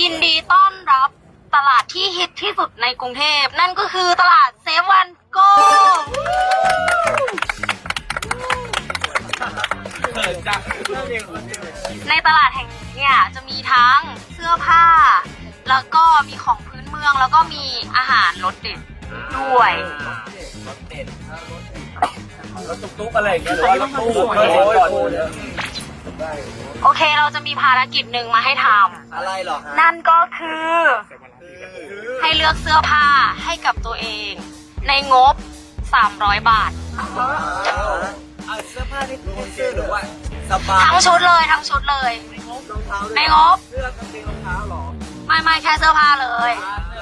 ยินดีต้อนรับตลาดที่ฮิตที่สุดในกรุงเทพ นั่นก็คือตลาดเซฟวันโกในตลาดแห่งนี้เนี่ยจะมีทั้งเสื้อผ้า แล้วก็มีของพื้นเมืองแล้วก็มีอาหารรสเด็ดด้วยรถตุ๊กๆอะไรอย่างเงี้ยหรือว่ารถตู้รถก่อน โอเคเราจะมีภารกิจหนึ่งมาให้ทอะไรเหรอฮะำนั่นก็คือให้เลือกเสื้อผ้าให้กับตัวเอง ในงบ 300 บาท เอาเสื้อผ้าที่คุณซื้อหรือว่าสบายทั้งชุดเลยทั้งชุดเลย รองเท้าในงบ เสื้อกางเกงรองเท้าหรอไม่ไม่แค่เสื้อผ้าเลย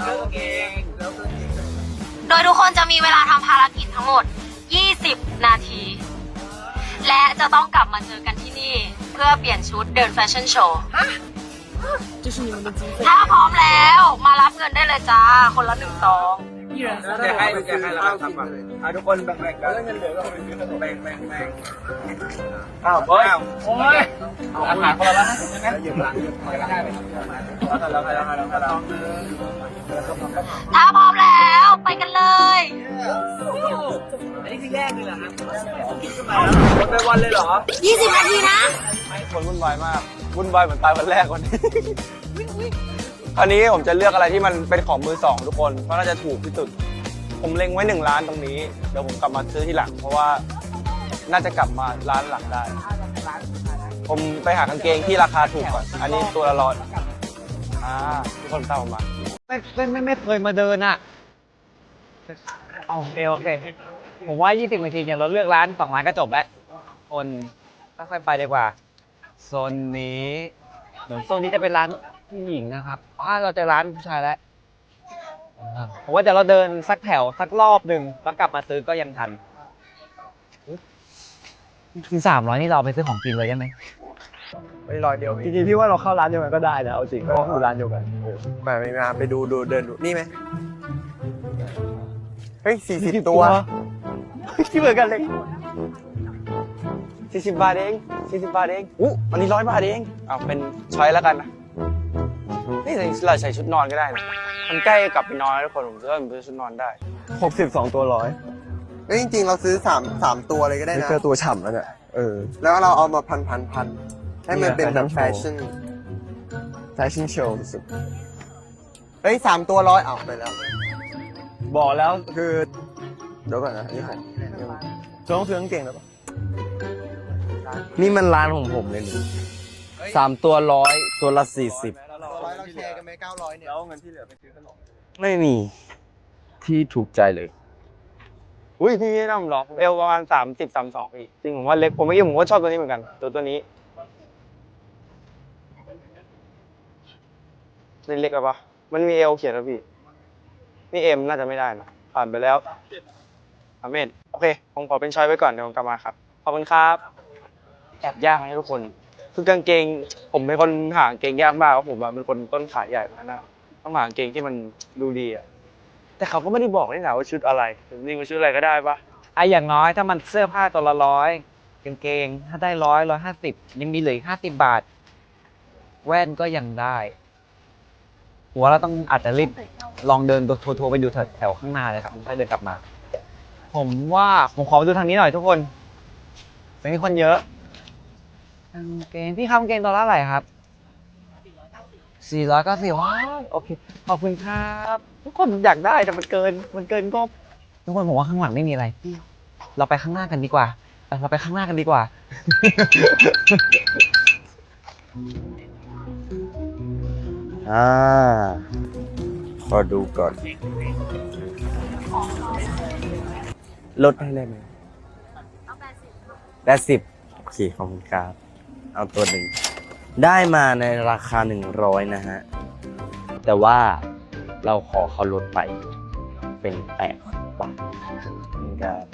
เสื้อกางเกงแล้วก็โดยทุกคนจะมีเวลาทำภารกิจทั้งหมด 20 นาที และจะต้องกลับมาเจอกันที่นี่ เพื่อเปลี่ยนชุดเดินแฟชั่นโชว์ถ้าพร้อมแล้วมารับเงินได้เลยจ้า คนละหนึ่งซองแจกให้แจกให้แล้วครับอะทุกคนแบ่งๆกันแล้วเงินเหลือก็ไปซื้อขนมแบ่งแบ่งแบ่งอ้าวเฮ้ยโอ้ยอาหารคนละละห้าสิบใช่ไหมยืมหลังยืมหลังก็ได้ไปแล้วไปแล้วไปแล้วไปแล้วถ้าพร้อมแล้วไปกันเลยอันนี้คือแยกเลยเหรอครับวันไปวันเลยเหรอ 20 นาทีนะ คนวุ่นวายมากวุ่นวายเหมือนตายวันแรกวันนี้อันนี้ผมจะเลือกอะไรที่มันเป็นของมือสองทุกคนเพราะน่าจะถูกที่สุด ผมเล็งไว้หนึ่งร้านตรงนี้เดี๋ยวผมกลับมาซื้อที่หลัง เพราะว่าน่าจะกลับมาร้านหลังได้ ผมไปหากางเกงที่ราคาถูกก่อน อันนี้ตัวละร้อยอ่าทุกคนตามผมมา ไม่ไม่ไม่ไม่เคยมาเดินอะเอาโอเคโอเค ผมว่า 20นาทีเนี่ยเราเลือกร้านสองร้านก็จบแล้วคนค่อยๆไปดีกว่า โซนนี้เหมือนโซนนี้จะเป็นร้านผู้หญิงนะครับอ่าเราจะร้านผู้ชายแล้วอ่าผมว่าเดี๋ยวเราเดินสักแถวสักรอบหนึ่งแล้วกลับมาซื้อก็ยังทันถึงสามร้อยนี่เราเอาไปซื้อของกินเลยได้ไหมไม่รอยเดียวจริงๆพี่ว่าเราเข้าร้านเดียวกันก็ได้นะเอาจริงเพราะคือร้านเดียวกันมาไม่มาไปดูดูเดินดูนี่ไหมเฮ้ยสี่สิบตัวที่เหมือนกันเลย สี่สิบบาทเองสี่สิบบาทเองอู้อันนี้ร้อยบาทเองเอาเป็นช้อยแล้วกันนะนี่เราใส่ชุดนอนก็ได้นะมันใกล้กลับไปนอนแล้วทุกคนผมจะเป็นชุดนอนได้หกสิบสองตัวร้อยเฮ้ยจริงๆ เราซื้อสามสามตัวเลยก็ได้นะ เจอตัวฉ่ำแล้วเนี่ยเออ แล้วเราเอามาพันพันพันให้มันเป็นแบบเนี่แฟยชั่น แฟชั่นโชว์สุดเฮ้ยสามตัวร้อยเอาไปแล้วบอกแล้วคือ เดี๋ยวก่อนนะนี่ของจะต้องซื้อกางเกงแล้วปะ นี่มันร้านของผมเลยนี่สามตัวร้อยตัวละสี่สิบร้อยเราแชร์กันไหมเก้าร้อยเนี่ยแล้วเงินที่เหลือไปซื้อขนมไม่มี ที่ถูกใจเลย อุ้ยพี่ไม่ต้องหรอกเอวประมาณสามสิบสามสองอีกจริงผมว่าเล็กผมไม่ยิ่งผมก็ชอบตัวนี้เหมือนกัน ตัวตัวนี้นี่เล็กไปปะมันมีเอลเขียนแล้วพี่ นี่เอ็มน่าจะไม่ได้นะผ่านไปแล้วอาเมนโอเคผมขอเป็นชอยไว้ก่อนเดี๋ยวผมกลับมาครับ ขอบคุณครับ แอบยากนะทุกคน คือกางเกง ผมเป็นคนหากางเกงยากมากเพราะผมอะเป็นคนต้นขาใหญ่นะต้องหากางเกงที่มันดูดีอะแต่เขาก็ไม่ได้บอกนี่นะว่าชุดอะไรจริงๆว่าชุดอะไรก็ได้ปะไอ้อย่างน้อยถ้ามันเสื้อผ้าตัวละร้อยกางเกงถ้าได้ร้อยร้อยห้าสิบยังมีเหลืออีกห้าสิบบาท แว่นก็ยังได้หัวเราต้องอาจจะรีบลองเดินทัวร์ๆไปดูแถวข้างหน้าเลยครับค่อยเดินกลับมา ผมว่าผมขอไปดูทางนี้หน่อยทุกคนตรงนี้คนเยอะ กางเกงพี่ครับกางเกงตัวละเท่าไหร่ครับสี่ร้อยเก้าสิบว้าวโอเค ขอบคุณครับ ทุกคนอยากได้แต่มันเกิน มันเกินงบทุกคนผมว่าข้างหลังไม่มีอะไรเราไปข้างหน้ากันดีกว่าเออเราไปข้างหน้ากันดีกว่า อ่า ขอดูก่อน ลดให้ได้ไหมแปดสิบโอเค ขอบคุณครับ เอาตัวหนึ่ง ได้มาในราคาหนึ่งร้อยนะฮะ แต่ว่าเราขอเขาลดไปเป็นแปดบาทครับ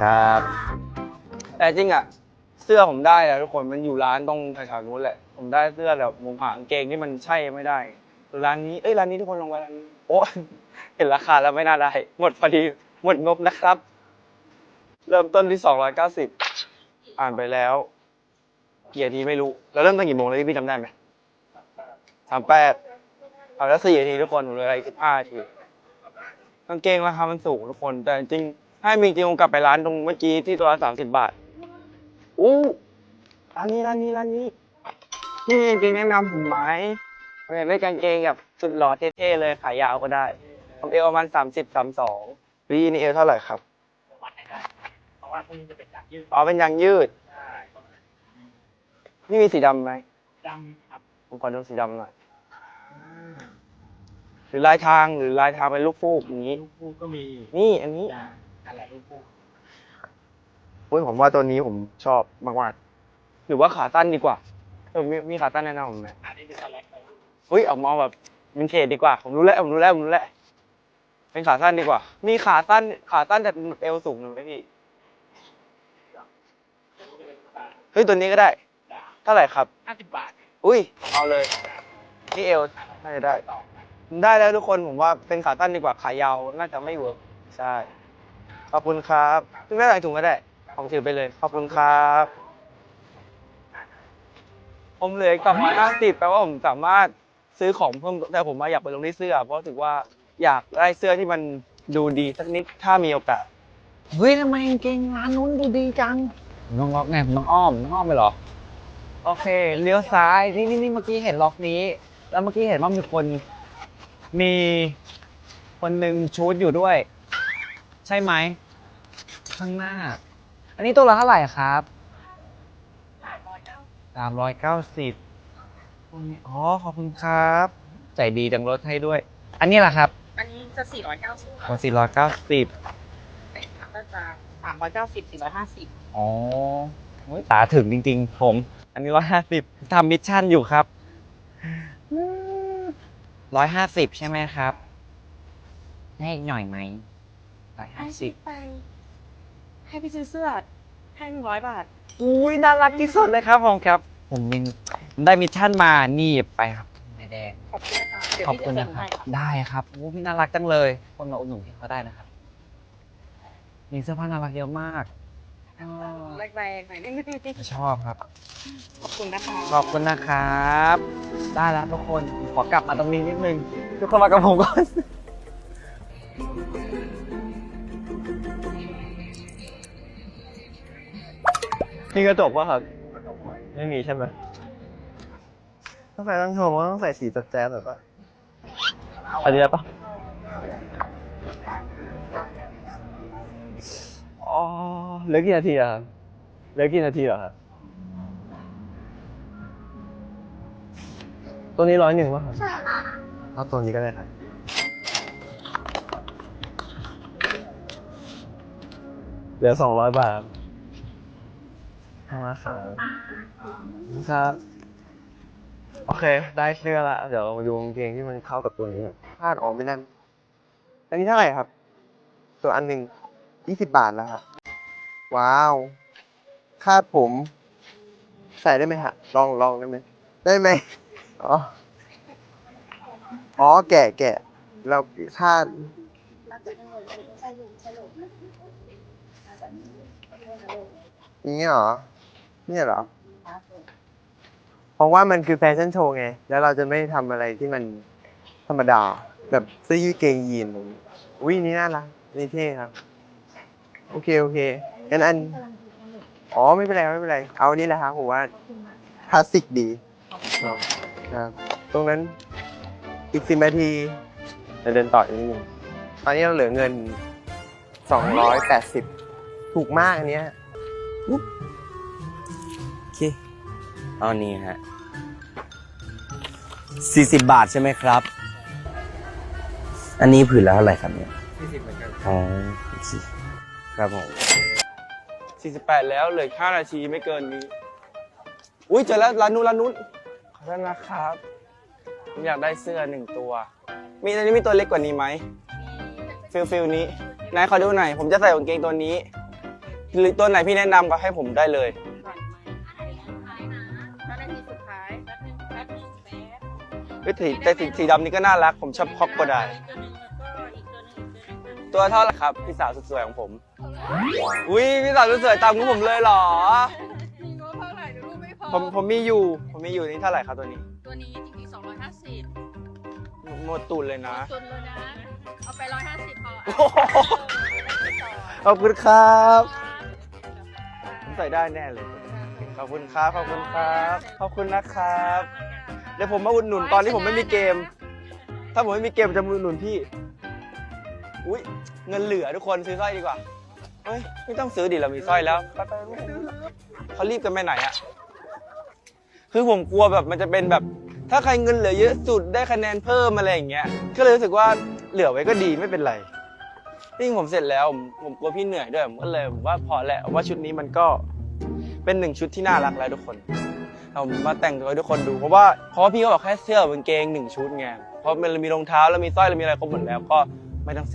ครับแต่จริงอะเสื้อผมได้อะทุกคนมันอยู่ร้านตรงแถวๆนู้นแหละ ผมได้เสื้อแบบผมหากางเกงที่มันใช่ไม่ได้ ร้านนี้เอ้ยร้านนี้ทุกคนลองไปร้านนี้โอ้เห็นราคาแล้วไม่น่าได้ หมดพอดีหมดงบนะครับ เริ่มต้นที่สองร้อยเก้าสิบอ่านไปแล้ว กี่นาทีไม่รู้แล้วเริ่มตั้งกี่โมงเลยพี่จำได้ไหมสามแปดเอาแล้วสี่นาทีทุกคนผมเหลยอะไรสิบห้านาทีกางเกงราคามันสูงทุกคน แต่จริงๆให้มีจริงผมกลับไปร้านตรงเมื่อกี้ที่ตัวละสามสิบบาทอู้ร้านนี้ร้านนี้ร้านนี้นี่กางเกงแนะนำผมไหมผมอยากได้กางเกงแบบสุดหล่อเท่ๆเลยขายาวก็ได้ผมเอวประมาณสามสิบสามสองพี่นี่เอวเท่าไหร่ครับเพราะว่าพวกนี้จะเป็นจากยืดอ๋อเป็นยางยืด นี่มีสีดำไหมดำครับผมขอดูสีดำหน่อย หรือลายทางหรือลายทางเป็นลูกฟูกอย่างนี้ ลูกคู่ก็มีนี่อันนี้อะไรลูกคู่เฮ้ยผมว่าตัวนี้ผมชอบมากๆหรือว่าขาสั้นดีกว่าเออมีมีขาสั้นแนะนำผมไหมอันนี้คือสแลกไปเฮ้ยออกมาแบบวินเทจดีกว่า ผมรู้แล้วผมรู้แล้วผมรู้แล้วเป็นขาสั้นดีกว่า มีขาสั้นขาสั้นแต่เอวสูงหน่อยไหมพี่ เฮ้ยตัวนี้ก็ได้ เท่าไหร่ครับ ห้าสิบบาท อุ้ย เอาเลย นี่เอวน่าจะได้ ได้แล้วทุกคนผมว่าเป็นขาสั้นดีกว่าขายาวน่าจะไม่เวิร์กใช่ ขอบคุณครับซึ่งไม่ใส่ถุงก็ได้ของถือไปเลย ขอบคุณครับ ผมเหลือกลับมาห้าสิบแปลว่าผมสามารถซื้อของเพิ่มแต่ผมมาอยากไปลงที่เสื้อ เพราะรู้สึกว่าอยากได้เสื้อที่มันดูดีสักนิดถ้ามีโอกาส เฮ้ยทำไมกางเกงร้านนู้นดูดีจังผมต้องล็อกไงผมต้องอ้อมต้องอ้อมไปเหรอ โอเคเลี้ยวซ้ายนี่นี่นี่เมื่อกี้เห็นล็อกนี้ แล้วเมื่อกี้เห็นว่ามีคน มีคนหนึ่งชูดอยู่ด้วย ใช่ไหมข้างหน้า อันนี้ตัวละเท่าไหร่ครับสามร้อยเก้าสิบอ๋อขอบคุณครับ ใจดีจังลดให้ด้วย อันนี้แหละครับ อันนี้จะ490คนสี่ร้อยเก้าสิบก็จะ390 450อ๋อโอ้ยตาถึงจริง ๆ ผม อันนี้ร้อยห้าสิบทำมิชชั่นอยู่ครับร้อยห้าสิบใช่ไหมครับให้อีกหน่อยไหมร้อยห้าสิบไปให้ไปซื้อเสื้อให้100บาทอุ้ยน่ารักที่สุดเลยครับผมครับ ผมยังได้มิชชั่นมานี่ไปครับนายแดงขอบคุณนะคะเดี๋ยวขอบพี่คุณจะนะส่งครับให้ได้ครับโอ้พี่น่ารักจังเลย คนมาอุดหนุนพี่เขาได้นะครับ มีเสื้อผ้าน่ารักเยอะมาก อ๋อแรงๆหน่อยนึงชอบครับ ขอบคุณนะคะขอบคุณนะครับ ได้แล้วทุกคนขอกลับมาตรงนี้นิดนึง ทุกคนมากับผมก่อน นี่กระจกป่ะครับ ไม่มีใช่ไหมต้องใส่ต้องโชว์ว่าต้องใส่สีจัดแจ๊สหรือเปล่าอันนี้ได้ปะอ๋อ เหลือกี่นาทีอะครับเหลือกี่นาทีเหรอครับตัวนี้ร้อยหนึ่งป่ะครับเอาตัวนี้ก็ได้ครับเหลือสองร้อยบาทครับเอาละครับครับโอเค ได้เสื้อละเดี๋ยวเรามาดูกางเกงที่มันเข้ากับตัวนี้ก่อนพลาดออกไม่นั่นอันนี้เท่าไหร่ครับ ตัวอันหนึ่งยี่สิบบาทแล้วครับ ว้าว คาดผม ใส่ได้ไหมฮะ ลองลองได้ไหม ได้ไหม อ๋อ อ๋อ แกะแกะเราคาด อย่างนี้เหรอ เนี่ยเหรอ เพราะว่ามันคือแฟชั่นโชว์ไง แล้วเราจะไม่ทำอะไรที่มันธรรมดา แบบเสื้อยืดเกงยีนอุ้ยนี่น่ารักนี่เท่ครับ โอเค โอเค งั้นอัน อ๋อไม่เป็นไรไม่เป็นไร เอานี่แหละครับผมว่าคลาสสิกดีครับตรงนั้นอีกสิบนาทีเดี๋ยวเดินต่ออีกนิดนึงตอนนี้เราเหลือเงินสองร้อยแปดสิบถูกมากอันเนี้ยโอเคเอานี้ฮะสี่สิบบาทใช่ไหมครับ อันนี้ผืนละเท่าไหร่ครับเนี่ยสี่สิบเหมือนกันอ๋อโอเคครับผม 48 แล้วเหลือ5นาทีไม่เกินนี้ อุ้ยเจอแล้วร้านนู้นร้านนู้นขอโทษนะครับผมอยากได้เสื้อหนึ่งตัว มีอันนี้มีตัวเล็กกว่านี้ไหมฟิลฟิลนี้ไหนขอดูหน่อยผมจะใส่กางเกงตัวนี้ หรือตัวไหนพี่แนะนำก็ให้ผมได้เลยวนาทีแป๊บนึงแป๊บนึงแป๊บเฮ้ยสีแต่สีสีดำนี่ก็น่ารัก ผมชอบคอกโกไดตัวหนึงแล้วก็อกตัวหนึงอีกตัวหนึงตัวเท่าไหร่ครับ พี่สาวสุดสวยของผม อุ้ยพี่สาวสุดสวยตามกับผมเลยเหรอ มีงบเท่าไหร่เดี๋ยวรูปไม่พอผมผมมีอยู่ ผมมีอยู่นี่เท่าไหร่ครับตัวนี้ ตัวนี้จริงๆ250สิบหมดตูนเลยนะตุนเลยนะ เอาไปร้อยห้าสิบพอโอ้โห ขอบคุณครับผมใส่ได้แน่เลย ขอบคุณครับ ขอบคุณครับ ขอบคุณนะครับ เดี๋ยวผมมาอุดหนุนตอนที่ผมไม่มีเกม ถ้าผมไม่มีเกมจะมาอุดหนุนพี่ อุ้ยเงินเหลือทุกคนซื้อสร้อยดีกว่า เฮ้ยไม่ต้องซื้อดิเรามีสร้อยแล้วไปไปไปเขารีบกันไปไหนอะคือผมกลัวแบบมันจะเป็นแบบ ถ้าใครเงินเหลือเยอะสุดได้คะแนนเพิ่มอะไรอย่างเงี้ยก็เลยรู้สึกว่าเหลือไว้ก็ดีไม่เป็นไรจริงผมเสร็จแล้วผมผมกลัวพี่เหนื่อยด้วยผมก็เลยผมว่าพอแล้วว่าชุดนี้มันก็เป็นหนึ่งชุดที่น่ารักแล้วทุกคนเรามาแต่งตัวให้ทุกคนดูเพราะว่าเพราะว่าพี่เขาบอกแค่เสื้อกับกางเกงหนึ่งชุดไงเพราะมันมีรองเท้าแล้วมีสร้อยแล้วมีอะไรครบหมดแล้วก็ไม่ต้อง